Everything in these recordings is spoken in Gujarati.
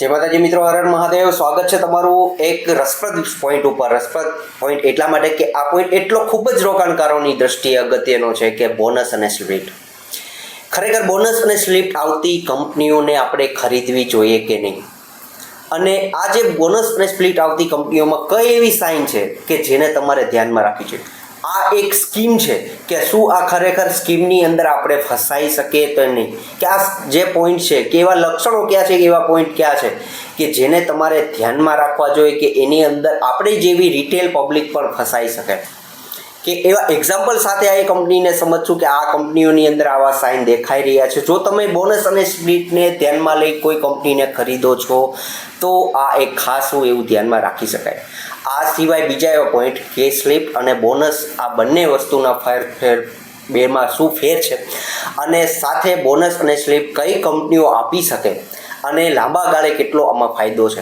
જય માતાજી મિત્રો હરણ મહાદેવ. સ્વાગત છે તમારું એક રસપ્રદ પોઈન્ટ ઉપર. રસપ્રદ પોઈન્ટ એટલા માટે કે આ પોઈન્ટ એટલો ખૂબ જ રોકાણકારોની દ્રષ્ટિએ અગત્યનો છે કે બોનસ અને સ્લિપ ખરેખર બોનસ અને સ્લિપ આવતી કંપનીઓને આપણે ખરીદવી જોઈએ કે નહીં? અને આ જે બોનસ અને સ્પ્લિટ આવતી કંપનીઓમાં કઈ એવી સાઇન છે કે જેને તમારે ધ્યાનમાં રાખવી છે આ એક સ્કીમ છે કે શું આ ખરેખર સ્કીમની અંદર આપણે ફસાઈ શકીએ તો નહીં. કે આ જે પોઈન્ટ છે, કે એવા લક્ષણો ક્યાં છે કે એવા પોઈન્ટ ક્યાં છે? કે જેને તમારે ધ્યાનમાં રાખવા જોઈએ કે એની અંદર આપણે જેવી રિટેલ પબ્લિક પણ ફસાઈ શકે. કે એવા એક્ઝામ્પલ સાથે આ કંપનીને સમજશું કે આ કંપનીઓની અંદર આવા સાઇન દેખાઈ રહ્યા છે. જો તમે બોનસ અને સ્પ્લિટને ધ્યાનમાં લઈ કોઈ કંપનીને ખરીદો છો, તો આ એક ખાસું એવું ધ્યાનમાં રાખી શકાય. આ સિવાય બીજા એવા પોઈન્ટ કે સ્લીપ અને બોનસ આ બંને વસ્તુના ફેર ફેર બેમાં શું ફેર છે? અને સાથે બોનસ અને સ્લીપ કઈ કંપનીઓ આપી શકે? અને લાંબા ગાળે કેટલો આમાં ફાયદો છે?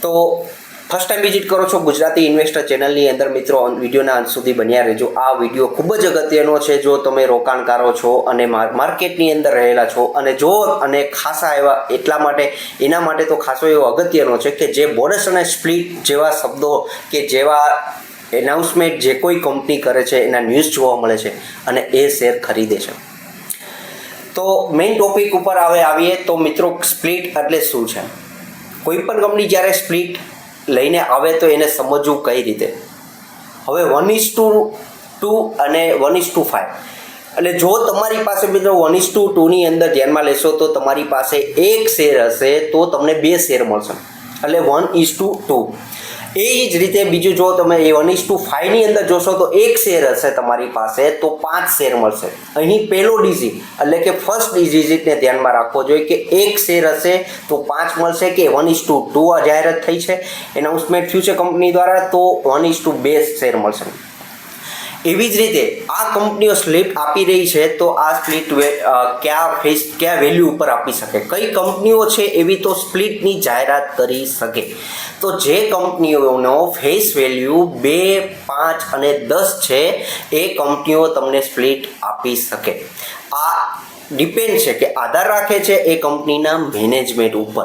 તો ફર્સ્ટ ટાઈમ વિઝિટ કરો છો ગુજરાતી ઇન્વેસ્ટર ચેનલની અંદર મિત્રો વિડીયોના અંત સુધી બન્યા રહેજો. આ વીડિયો ખૂબ જ અગત્યનો છે જો તમે રોકાણકારો છો અને માર- માર્કેટની અંદર રહેલા છો અને જો અને ખાસા એવા એટલા માટે, એના માટે તો ખાસો એવો અગત્યનો છે કે જે બોનસ અને સ્પ્લિટ જેવા શબ્દો કે જેવા એનાઉન્સમેન્ટ જે કોઈ કંપની કરે છે, એના ન્યૂઝ જોવા મળે છે અને એ શેર ખરીદે છે. તો મેઇન ટોપિક ઉપર હવે આવીએ તો મિત્રો સ્પ્લિટ એટલે શું છે? કોઈ પણ કંપની જ્યારે સ્પ્લિટ લઈને આવે તો એને સમજવું કઈ રીતે? હવે વન ઇઝ ટુ ટુ અને વન ઇઝ ટુ ફાઇવ એટલે જો તમારી પાસે મિત્રો વન ઇઝ ટુ ટુની અંદર ધ્યાનમાં લેશો તો તમારી પાસે એક શેર હશે તો તમને બે શેર મળશે. એટલે વન ઇઝ ટુ ટુ એ જ રીતે બીજું જો તમે એ વન ઇઝ ટુ ફાઇવની અંદર જોશો તો એક શેર હશે તમારી પાસે, તો પાંચ શેર મળશે. અહીં પહેલો ડિઝિટ એટલે કે ફર્સ્ટ ડિઝિટને ધ્યાનમાં રાખવો જોઈએ કે એક શેર હશે તો પાંચ મળશે કે વન ઇસ ટુ ટુ આ જાહેરાત થઈ છે. એનાઉન્સમેન્ટ થયું છે કંપની દ્વારા તો વન ઇઝ ટુ બે શેર મળશે. એવી જ રીતે આ કંપનીઓ સ્લિપ આપી રહી છે તો આ સ્પ્લિટ કયા ફેસ કયા વેલ્યુ ઉપર આપી શકે? કઈ કંપનીઓ છે એવી તો સ્પ્લિટની જાહેરાત કરી શકે. તો જે કંપનીઓનો ફેસ વેલ્યુ બે, પાંચ અને દસ છે, એ કંપનીઓ તમને સ્પ્લિટ આપી શકે. આ ડિપેન્ડ છે કે આધાર રાખે છે એ કંપનીના મેનેજમેન્ટ ઉપર.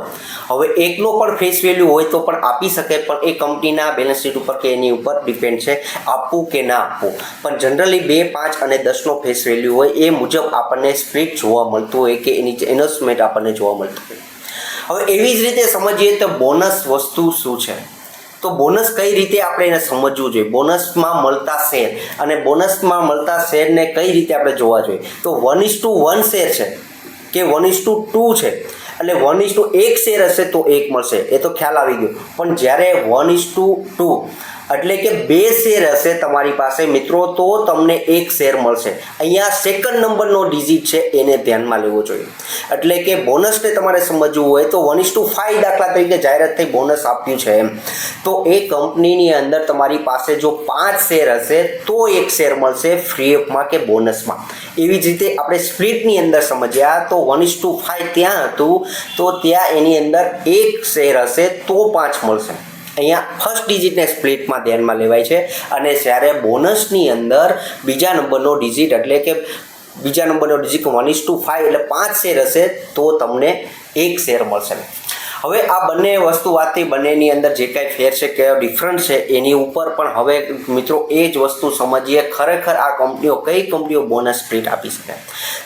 હવે એકનો પણ ફેસ વેલ્યુ હોય તો પણ આપી શકે, પણ એ કંપનીના બેલેન્સ શીટ ઉપર કે એની ઉપર ડિપેન્ડ છે, આપવું કે ના આપવું. પણ જનરલી બે, પાંચ અને દસનો ફેસ વેલ્યુ હોય એ મુજબ આપણને સ્પ્લિટ જોવા મળતું હોય કે એની ઇન્વેસ્ટમેન્ટ આપણને જોવા મળતું હોય. હવે એવી જ રીતે સમજીએ તો બોનસ વસ્તુ શું છે? તો બોનસ કઈ રીતે આપણે એને સમજવું જોઈએ? બોનસમાં મળતા શેર અને બોનસમાં મળતા શેરને કઈ રીતે આપણે જોવા જોઈએ? તો વન ઇઝ ટુ વન શેર છે કે વન ઇઝ ટુ ટુ છે? એટલે વન ઇઝ ટુ એક શેર હશે તો એક મળશે. એ તો ખ્યાલ આવી ગયો. પણ જ્યારે વન ઇઝ ટુ ટુ એટલે કે બે શેર હશે તમારી પાસે. મિત્રો, તો તમને એક શેર મળશે. અહીંયા સેકન્ડ નંબરનો ડિઝિટ છે, એને ધ્યાનમાં લેવો જોઈએ. એટલે કે બોનસને તમારે સમજવું હોય તો વન ઇસ ટુ ફાઈવ દાખલા તરીકે જાહેરાત થઈ બોનસ આપ્યું છે એમ. તો એ કંપનીની અંદર તમારી પાસે જો પાંચ શેર હશે, તો એક શેર મળશે ફ્રી ઓફમાં કે બોનસમાં એવી જ રીતે આપણે સ્પ્લિટની અંદર સમજ્યા, તો વન ઇસ ટુ ફાઈવ ત્યાં હતું, તો ત્યાં એની અંદર એક શેર હશે, તો પાંચ મળશે. અહીંયા ફર્સ્ટ ડિજિટને સ્પ્લિટમાં ધ્યાનમાં લેવાય છે. અને જ્યારે બોનસની અંદર બીજા નંબરનો ડિજિટ એટલે કે બીજા નંબરનો digit one is to five એટલે પાંચ શેર હશે તો તમને એક શેર મળશે. હવે આ બંને વસ્તુ વાતથી બંનેની અંદર જે કાંઈ ફેર છે કે ડિફરન્ટ છે, એની ઉપર પણ હવે મિત્રો એ જ વસ્તુ સમજીએ, ખરેખર આ કંપનીઓ કઈ કંપનીઓ બોનસ સ્પ્લિટ આપી શકે?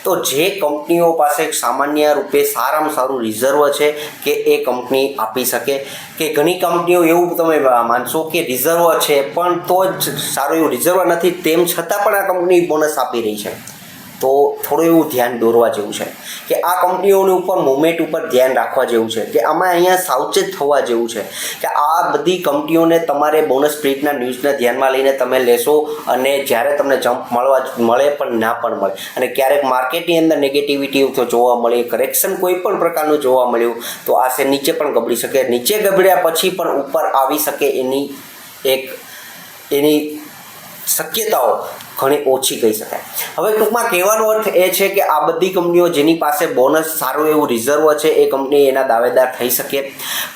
તો જે કંપનીઓ પાસે સામાન્ય રૂપે સારામાં સારું રિઝર્વ છે કે એ કંપની આપી શકે? કે ઘણી કંપનીઓ એવું તમે માનશો કે રિઝર્વ છે, પણ તો જ સારું એવું રિઝર્વ નથી, તેમ છતાં પણ આ કંપની બોનસ આપી રહી છે. તો થોડું એવું ધ્યાન દોરવા જેવું છે કે આ કંપનીઓની ઉપર મુવમેન્ટ ઉપર ધ્યાન રાખવા જેવું છે કે આમાં અહીંયા સાવચેત થવા જેવું છે કે આ બધી કંપનીઓને તમારે બોનસ સ્પ્લિટના ન્યૂઝને ધ્યાનમાં લઈને તમે લેશો અને જ્યારે તમને જમ્પ મળવા મળે પણ ના પણ મળે. અને ક્યારેક માર્કેટની અંદર નેગેટિવિટી તો જોવા મળે કરેક્શન કોઈ પણ પ્રકારનું જોવા મળ્યું, તો આ શેર નીચે પણ ગબડી શકે. નીચે ગબડ્યા પછી પણ ઉપર આવી શકે એની એક એની શક્યતાઓ ઘણી ઓછી કહી શકાય. હવે ટૂંકમાં કહેવાનો અર્થ એ છે કે આ બધી કંપનીઓ જેની પાસે બોનસ સારું એવું રિઝર્વ છે, એ કંપની એના દાવેદાર થઈ શકે.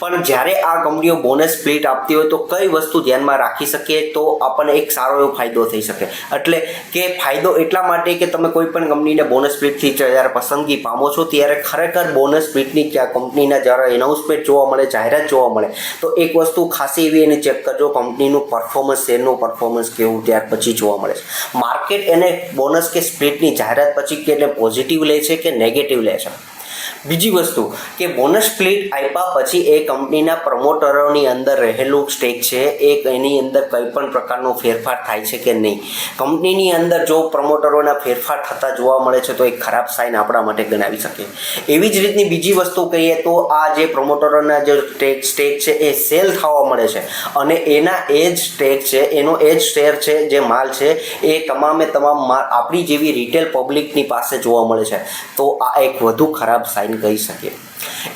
પણ જ્યારે આ કંપનીઓ બોનસ સ્પ્લિટ આપતી હોય તો કઈ વસ્તુ ધ્યાનમાં રાખી શકીએ તો આપણને એક સારો એવો ફાયદો થઈ શકે. એટલે કે ફાયદો એટલા માટે કે તમે કોઈ પણ કંપનીને બોનસ સ્પ્લિટથી જ્યારે પસંદગી પામો છો, ત્યારે ખરેખર બોનસ સ્પ્લિટની ક્યાં કંપનીના જ્યારે એનાઉન્સમેન્ટ જોવા મળે, જાહેરાત જોવા મળે, તો એક વસ્તુ ખાસી એવી એને ચેક કરજો, કંપનીનું પરફોર્મન્સ શેરનું પરફોર્મન્સ કેવું ત્યાર પછી જોવા મળે છે. માર્કેટ એને બોનસ કે સ્પ્લિટની જાહેરાત પછી કે એને પોઝિટિવ લે છે કે નેગેટિવ લે છે? બીજી વસ્તુ કે બોનસ સ્પ્લિટ આપ્યા પછી એ કંપનીના પ્રમોટરોની અંદર રહેલું સ્ટેક છે, એ એની અંદર કંઈ પણ પ્રકારનો ફેરફાર થાય છે કે નહીં. કંપનીની અંદર જો પ્રમોટરોના ફેરફાર થતા જોવા મળે છે તો એક ખરાબ સાઇન આપણા માટે ગણાવી શકીએ એવી જ રીતની બીજી વસ્તુ કહીએ તો આ જે પ્રમોટરોના જે સ્ટેક સ્ટેક છે એ સેલ થવા મળે છે અને એના એ જ સ્ટેક છે, એનો એ જ શેર છે, જે માલ છે, એ તમામે તમામ માલ આપણી જેવી રિટેલ પબ્લિકની પાસે જોવા મળે છે. તો આ એક વધુ ખરાબ સાઇન કહી શકીએ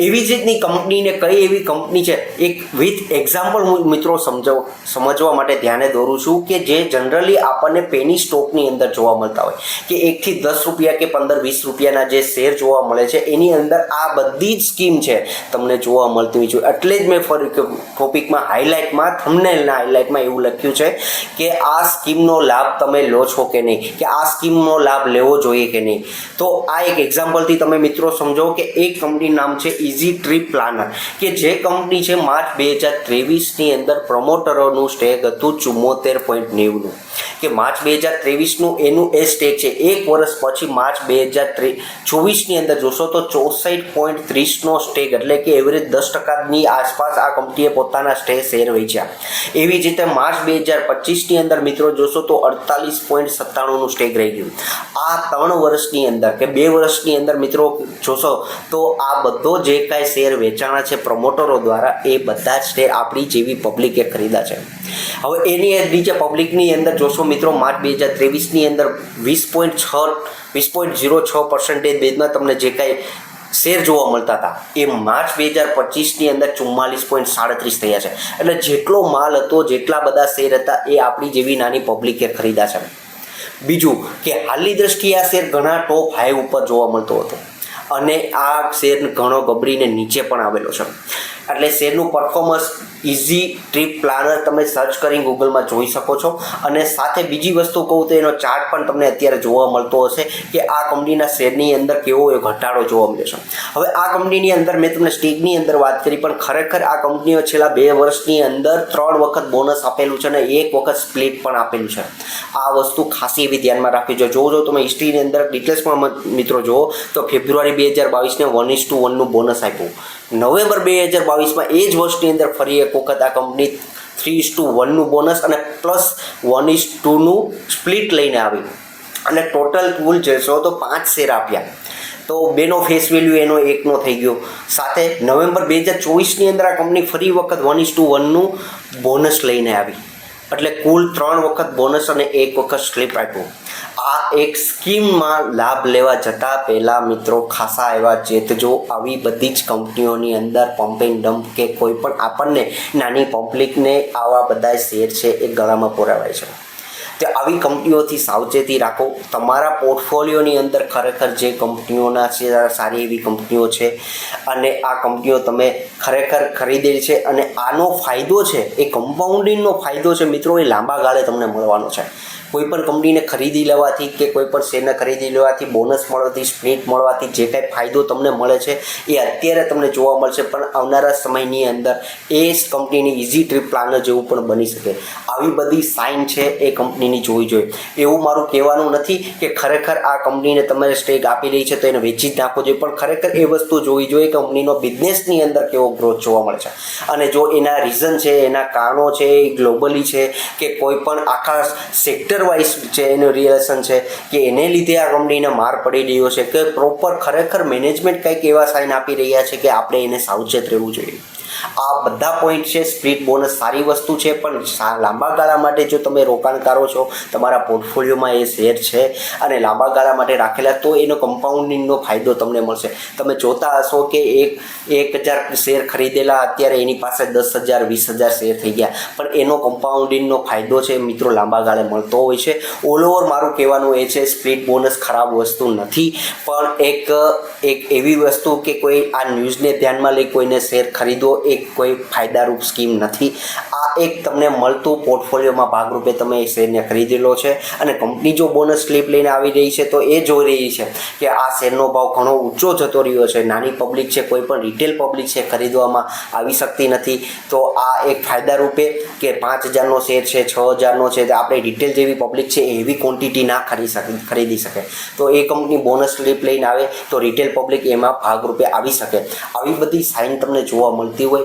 એવી જ રીતની કંપનીને કઈ એવી કંપની છે? એક વિથ એક્ઝામ્પલ હું મિત્રો સમજાવ, સમજવા માટે ધ્યાને દોરું છું કે જે જનરલી આપણને પેની સ્ટોકની અંદર જોવા મળતા હોય. કે એકથી દસ રૂપિયા કે પંદર વીસ રૂપિયાના જે શેર જોવા મળે છે, એની અંદર આ બધી જ સ્કીમ છે તમને જોવા મળતી હોય છે. એટલે જ મેં ફરી ટોપિકમાં હાઇલાઇટમાં થમનેલના હાઇલાઇટમાં એવું લખ્યું છે કે આ સ્કીમનો લાભ તમે લો છો કે નહીં? કે આ સ્કીમનો લાભ લેવો જોઈએ કે નહીં? તો આ એક એક્ઝામ્પલથી તમે મિત્રો સમજો કે એક કંપની નામ છે ઇઝી ટ્રીપ પ્લાનર કે જે કંપની છે માર્ચ બે હજાર ત્રેવીસની અંદર પ્રમોટરોનું સ્ટેક હતું ચુમ્મોતેર પોઈન્ટ નેવુંનું. કે માર્ચ બે હજાર ત્રેવીસનું એનું એ સ્ટેક છે. એક વર્ષ પછી માર્ચ બે હજાર ત્રે, ચોવીસની અંદર જોશો તો ચોસઠ પોઈન્ટ ત્રીસનો સ્ટેક એટલે કે એવરેજ દસ ટકાની આસપાસ આ કંપનીએ પોતાના સ્ટે શેર વેચ્યા. એવી જ રીતે માર્ચ બે હજાર પચીસની અંદર મિત્રો જોશો તો અડતાલીસ પોઈન્ટ સત્તાણુંનું સ્ટેક રહી ગયું. આ ત્રણ વર્ષની અંદર કે બે વર્ષની અંદર મિત્રો જોશો તો આ બધો જે કાંઈ શેર વેચાણા છે પ્રમોટરો દ્વારા એ બધા જ શેર આપણી જેવી પબ્લિકે ખરીદા છે. હવે એની નીચે પબ્લિકની અંદર જોશો મિત્રો, માર્ચ બે હજાર ત્રેવીસની અંદર વીસ પોઈન્ટ છ, વીસ પોઈન્ટ ઝીરો છ પર્સન્ટેજ બેઝમાં તમને જે કાંઈ શેર જોવા મળતા હતા, એ માર્ચ બે હજાર પચીસની અંદર ચુમ્માલીસ પોઈન્ટ સાડત્રીસ થયા છે. એટલે જેટલો માલ હતો, જેટલા બધા શેર હતા, એ આપણી જેવી નાની પબ્લિકે ખરીદા છે. બીજું કે હાલની દ્રષ્ટિએ આ શેર ઘણા ટોપ હાઈ ઉપર જોવા મળતો હતો. અને આ શેર ઘણો ગબડીને નીચે પણ આવેલો છે. એટલે શેરનું પરફોર્મન્સ ઇઝી ટ્રીપ પ્લાનર તમે સર્ચ કરી ગૂગલમાં જોઈ શકો છો. અને સાથે બીજી વસ્તુ કહું તો એનો ચાર્ટ પણ તમને અત્યારે જોવા મળતો હશે કે આ કંપનીના શેરની અંદર કેવો એ ઘટાડો જોવા મળે છે. હવે આ કંપનીની અંદર મેં તમને સ્ટીકની અંદર વાત કરી, પણ ખરેખર આ કંપનીઓ છેલ્લા બે વર્ષની અંદર ત્રણ વખત બોનસ આપેલું છે અને એક વખત સ્પ્લિટ પણ આપેલું છે. આ વસ્તુ ખાસી એવી ધ્યાનમાં રાખવી જોઈએ. જો જો તમે હિસ્ટ્રીની અંદર ડિટેલ્સમાં મિત્રો જુઓ, તો ફેબ્રુઆરી બે હજાર બાવીસને વન ઇસ ટુ વનનું બોનસ આપ્યું. નવેમ્બર બે હજાર બાવીસમાં એ જ વર્ષની અંદર ફરી એક વખત આ કંપની થ્રી ઇસ ટુ વનનું બોનસ અને પ્લસ વન ઇસ ટુનું સ્પ્લિટ લઈને આવી. અને ટોટલ કુલ જશો તો પાંચ શેર આપ્યા. તો બેનો ફેસ વેલ્યુ એનો એકનો થઈ ગયો. સાથે નવેમ્બર બે હજાર ચોવીસની અંદર આ કંપની ફરી વખત વન ઇસ ટુ વનનું બોનસ લઈને આવી. એટલે કુલ ત્રણ વખત બોનસ અને એક વખત સ્લિપ આપ્યું. એક સ્કીમમાં લાભ લેવા જતાં પહેલાં મિત્રો ખાસા એવા ચેતજો આવી બધી જ કંપનીઓની અંદર પમ્પિંગ ડમ્પ કે કોઈ પણ આપણને નાની પબ્લિકને આવા બધા શેર છે એ ગળામાં પુરાવાય છે. તે આવી કંપનીઓથી સાવચેતી રાખો. તમારા પોર્ટફોલિયોની અંદર ખરેખર જે કંપનીઓના છે, સારી એવી કંપનીઓ છે અને આ કંપનીઓ તમે ખરેખર ખરીદેલી છે અને આનો ફાયદો છે, એ કમ્પાઉન્ડિંગનો ફાયદો છે મિત્રો એ લાંબા ગાળે તમને મળવાનો છે. કોઈ પણ કંપનીને ખરીદી લેવાથી કે કોઈ પણ શેરને ખરીદી લેવાથી બોનસ મળવાથી સ્પ્લિટ મળવાથી, જે કાંઈ ફાયદો તમને મળે છે, એ અત્યારે તમને જોવા મળશે. પણ આવનારા સમયની અંદર એ જ કંપનીની ઇઝી ટ્રીપ પ્લાનર જેવું પણ બની શકે. આવી બધી સાઇન છે એ કંપનીની જોવી જોઈએ એવું મારું કહેવાનું નથી કે ખરેખર આ કંપનીને તમારે સ્ટેક આપી રહી છે તો એને વેચી જ નાખવો જોઈએ. પણ ખરેખર એ વસ્તુ જોવી જોઈએ કંપનીનો બિઝનેસની અંદર કેવો ગ્રોથ જોવા મળે છે. અને જો એના રીઝન છે, એના કારણો છે, એ ગ્લોબલી છે કે કોઈ પણ આખા સેક્ટર વાઇઝ છે એનું રિલેશન છે કે એને લીધે આ કંપનીને માર પડી રહ્યો છે કે પ્રોપર ખરેખર મેનેજમેન્ટ કંઈક એવા સાઇન આપી રહ્યા છે કે આપણે એને સાવચેત રહેવું જોઈએ. આ બધા પોઈન્ટ છે. સ્પ્લિટ બોનસ સારી વસ્તુ છે, પણ લાંબા ગાળા માટે જો તમે રોકાણકારો છો, તમારા પોર્ટફોલિયોમાં એ શેર છે અને લાંબા ગાળા માટે રાખેલા, તો એનો કમ્પાઉન્ડિંગનો ફાયદો તમને મળશે. તમે જોતા હશો કે એક એક હજાર શેર ખરીદેલા, અત્યારે એની પાસે દસ હજાર, વીસ હજાર શેર થઈ ગયા. પણ એનો કમ્પાઉન્ડિંગનો ફાયદો છે, મિત્રો, લાંબા ગાળે મળતો હોય છે. ઓલ ઓવર મારું કહેવાનું એ છે સ્પ્લિટ બોનસ ખરાબ વસ્તુ નથી. પણ એક એક એવી વસ્તુ કે કોઈ આ ન્યૂઝને ધ્યાનમાં લઈ કોઈને શેર ખરીદો એ કોઈ ફાયદારૂપ સ્કીમ નથી. આ એક તમને મળતું પોર્ટફોલિયોમાં ભાગરૂપે તમે એ શેરને ખરીદેલો છે અને કંપની જો બોનસ સ્લીપ લઈને આવી રહી છે તો એ જોઈ રહી છે કે આ શેરનો ભાવ ઘણો ઊંચો જતો રહ્યો છે. નાની પબ્લિક છે, કોઈ પણ રિટેલ પબ્લિક છે, ખરીદવામાં આવી શકતી નથી. તો આ એક ફાયદા રૂપે કે પાંચ હજારનો શેર છે, છ હજારનો છે, તો આપણે રિટેલ જેવી પબ્લિક છે એવી ક્વોન્ટિટી ના ખરીદી શકે ખરીદી શકે. તો એ કંપની બોનસ સ્લીપ લઈને આવે તો રિટેલ પબ્લિક એમાં ભાગરૂપે આવી શકે. આવી બધી સાઇન તમને જોવા મળતી હોય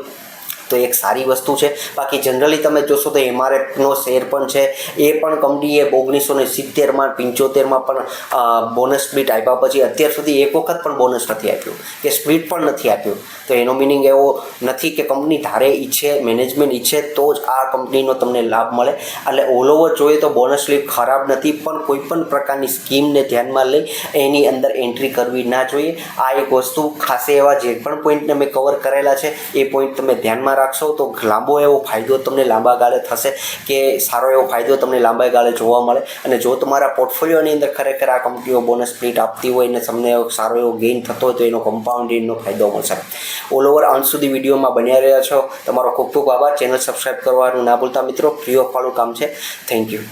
તો એક સારી વસ્તુ છે. બાકી જનરલી તમે જોશો તો એમઆરએફનો શેર પણ છે. એ પણ કંપનીએ ઓગણીસો ને સિત્તેરમાં પંચોતેરમાં પણ બોનસ સ્પ્લિટ આપ્યા પછી અત્યાર સુધી એક વખત પણ બોનસ નથી આપ્યું. કે સ્પ્લિટ પણ નથી આપ્યું. તો એનો મિનિંગ એવો નથી કે કંપની ધારે ઈચ્છે મેનેજમેન્ટ ઈચ્છે, તો જ આ કંપનીનો તમને લાભ મળે. એટલે ઓલ ઓવર જોઈએ તો બોનસ સ્લીપ ખરાબ નથી, પણ કોઈ પણ પ્રકારની સ્કીમને ધ્યાનમાં લઈ એની અંદર એન્ટ્રી કરવી ના જોઈએ. આ એક વસ્તુ ખાસે એવા જે પણ પોઈન્ટને મેં કવર કરેલા છે, એ પોઈન્ટ તમે ધ્યાનમાં રાખશો તો લાંબો એવો ફાયદો તમને લાંબા ગાળે થશે કે સારો એવો ફાયદો તમને લાંબા ગાળે જોવા મળે. અને જો તમારા પોર્ટફોલિયોની અંદર ખરેખર આ કંપનીઓ બોનસ સ્પ્લિટ આપતી હોય અને તમને સારો એવો ગેઇન થતો હોય તો એનો કમ્પાઉન્ડિંગનો ફાયદો મળશે. ઓલ ઓવર અંત સુધી વિડીયોમાં બન્યા રહ્યા છો. તમારો ખૂબ ખૂબ આભાર. ચેનલ સબસ્ક્રાઈબ કરવાનું ના ભૂલતા મિત્રો. ફ્રી ઓફ વાળું કામ છે. Thank you